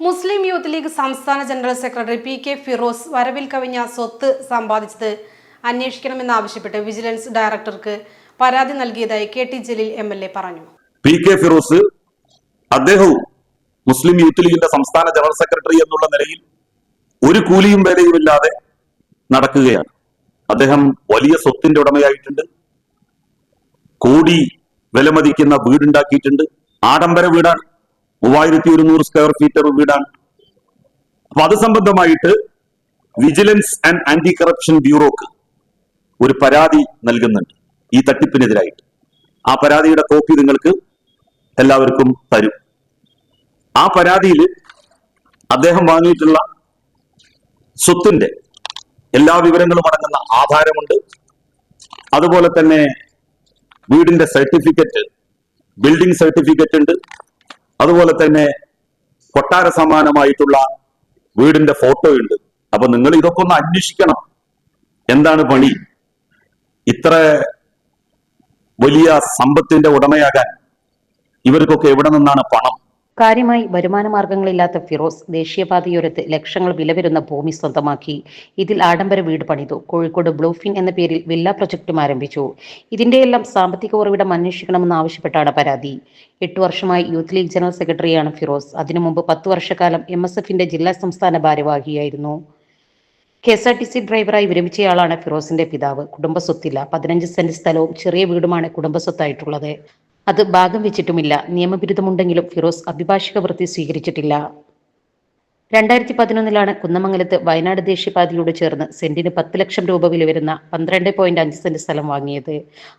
മുസ്ലിം Youth League സംസ്ഥാന general secretary P K Firos വരവിൽ കവിഞ്ഞ സ്വത്ത് സമ്പാദിച്ചത് അന്വേഷിക്കണമെന്നാവശ്യപ്പെട്ട് വിജിലൻസ് ഡയറക്ടർക്ക് പരാതി നൽകിയതായി K T Jaleel M L A പറഞ്ഞു. പി കെ ഫിറോസ് അദ്ദേഹവും മുസ്ലിം യൂത്ത് ലീഗിന്റെ സംസ്ഥാന ജനറൽ സെക്രട്ടറി എന്നുള്ള നിലയിൽ ഒരു കൂലിയും വേലയുമില്ലാതെ നടക്കുകയാണ്. അദ്ദേഹം വലിയ സ്വത്തിന്റെ ഉടമയായിട്ടുണ്ട്. കോടി വിലമതിക്കുന്ന വീടുണ്ടാക്കിയിട്ടുണ്ട്. ആഡംബര വീടാണ്. മൂവായിരത്തി ഒരുന്നൂറ് സ്ക്വയർ ഫീറ്റർ വീടാണ്. അപ്പൊ അത് സംബന്ധമായിട്ട് വിജിലൻസ് ആൻഡ് ആന്റി കറപ്ഷൻ ബ്യൂറോക്ക് ഒരു പരാതി നൽകുന്നുണ്ട് ഈ തട്ടിപ്പിനെതിരായിട്ട്. ആ പരാതിയുടെ കോപ്പി നിങ്ങൾക്ക് എല്ലാവർക്കും തരും. ആ പരാതിയിൽ അദ്ദേഹം വാങ്ങിയിട്ടുള്ള സ്വത്തിന്റെ എല്ലാ വിവരങ്ങളും അടങ്ങുന്ന ആധാരമുണ്ട്. അതുപോലെ തന്നെ വീടിന്റെ സർട്ടിഫിക്കറ്റ് ബിൽഡിംഗ് സർട്ടിഫിക്കറ്റ് ഉണ്ട്. അതുപോലെ തന്നെ കൊട്ടാര സമാനമായിട്ടുള്ള വീടിന്റെ ഫോട്ടോ ഉണ്ട്. അപ്പൊ നിങ്ങൾ ഇതൊക്കെ ഒന്ന് അന്വേഷിക്കണം. എന്താണ് പണി? ഇത്ര വലിയ സമ്പത്തിന്റെ ഉടമയാകാൻ ഇവർക്കൊക്കെ എവിടെ നിന്നാണ് പണം? കാര്യമായി വരുമാന മാർഗങ്ങളില്ലാത്ത ഫിറോസ് ദേശീയപാതയോരത്ത് ലക്ഷങ്ങൾ വിലവരുന്ന ഭൂമി സ്വന്തമാക്കി. ഇതിൽ ആഡംബര വീട് പണിതു. കോഴിക്കോട് ബ്ലൂഫിൻ എന്ന പേരിൽ വില്ല പ്രൊജക്ടും ആരംഭിച്ചു. ഇതിന്റെയെല്ലാം സാമ്പത്തിക ഉറവിടം അന്വേഷിക്കണമെന്ന് ആവശ്യപ്പെട്ടാണ് പരാതി. എട്ടു വർഷമായി യൂത്ത് ലീഗ് ജനറൽ സെക്രട്ടറിയാണ് ഫിറോസ്. അതിനു മുമ്പ് പത്ത് വർഷക്കാലം എം എസ് എഫിന്റെ ജില്ലാ സംസ്ഥാന ഭാരവാഹിയായിരുന്നു. K S R T C ഡ്രൈവറായി വിരമിച്ചയാളാണ് ഫിറോസിന്റെ പിതാവ്. കുടുംബസ്വത്തില്ല. പതിനഞ്ച് സെന്റ് സ്ഥലവും ചെറിയ വീടുമാണ് കുടുംബ സ്വത്തായിട്ടുള്ളത് അത് ഭാഗം വെച്ചിട്ടുമില്ല. നിയമബിരുദമുണ്ടെങ്കിലും ഫിറോസ് അഭിഭാഷക വൃത്തി സ്വീകരിച്ചിട്ടില്ല. രണ്ടായിരത്തി പതിനൊന്നിലാണ് കുന്നമംഗലത്ത് വയനാട് ദേശീയപാതയോട് ചേർന്ന് സെന്റിന് പത്ത് ലക്ഷം രൂപ വില വരുന്ന പന്ത്രണ്ട് പോയിന്റ് അഞ്ച് സെന്റ് സ്ഥലം വാങ്ങിയത്.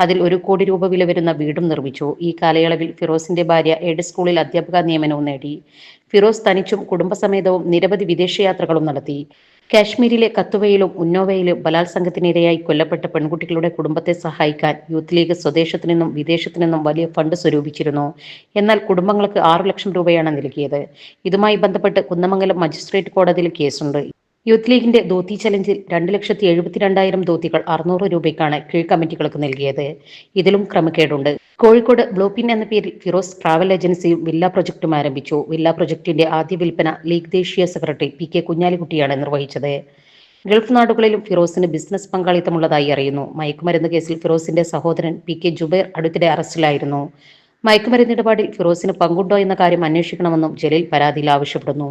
അതിൽ ഒരു കോടി രൂപ വില വരുന്ന വീടും നിർമ്മിച്ചു. ഈ കാലയളവിൽ ഫിറോസിന്റെ ഭാര്യ എയ്ഡ് സ്കൂളിൽ അധ്യാപക നിയമനവും നേടി. ഫിറോസ് തനിച്ചും കുടുംബസമേതവും നിരവധി വിദേശയാത്രകളും നടത്തി. കാശ്മീരിലെ കത്തുവയിലും ഉന്നോവയിലും ബലാത്സംഗത്തിനിരയായി കൊല്ലപ്പെട്ട പെൺകുട്ടികളുടെ കുടുംബത്തെ സഹായിക്കാൻ യൂത്ത് ലീഗ് സ്വദേശത്തു നിന്നും വിദേശത്തു നിന്നും വലിയ ഫണ്ട് സ്വരൂപിച്ചിരുന്നു. എന്നാൽ കുടുംബങ്ങൾക്ക് ആറു ലക്ഷം രൂപയാണ് നൽകിയത്. ഇതുമായി ബന്ധപ്പെട്ട് കുന്നമംഗലം മജിസ്ട്രേറ്റ് കോടതിയിൽ കേസുണ്ട്. യൂത്ത് ലീഗിന്റെ ദോത്തി ചലഞ്ചിൽ രണ്ട് ലക്ഷത്തി എഴുപത്തിരണ്ടായിരം ധോത്തികൾ അറുന്നൂറ് രൂപയ്ക്കാണ് കീഴ് കമ്മിറ്റികൾക്ക് നൽകിയത്. ഇതിലും ക്രമക്കേടുണ്ട്. കോഴിക്കോട് ബ്ലോപ്പിൻ എന്ന പേരിൽ ഫിറോസ് ട്രാവൽ ഏജൻസിയും വില്ല പ്രൊജക്ടും ആരംഭിച്ചു. വില്ല പ്രൊജക്ടിന്റെ ആദ്യ വിൽപ്പന ലീഗ് ദേശീയ സെക്രട്ടറി പി കെ കുഞ്ഞാലിക്കുട്ടിയാണ് നിർവഹിച്ചത്. ഗൾഫ് നാടുകളിലും ഫിറോസിന് ബിസിനസ് പങ്കാളിത്തമുള്ളതായി അറിയുന്നു. മയക്കുമരുന്ന് കേസിൽ ഫിറോസിന്റെ സഹോദരൻ പി കെ ജുബൈർ അടുത്തിടെ അറസ്റ്റിലായിരുന്നു. മയക്കുമരുന്ന് ഇടപാടിൽ ഫിറോസിന് പങ്കുണ്ടോ എന്ന കാര്യം അന്വേഷിക്കണമെന്നും ജലീൽ പരാതിയിൽ ആവശ്യപ്പെടുന്നു.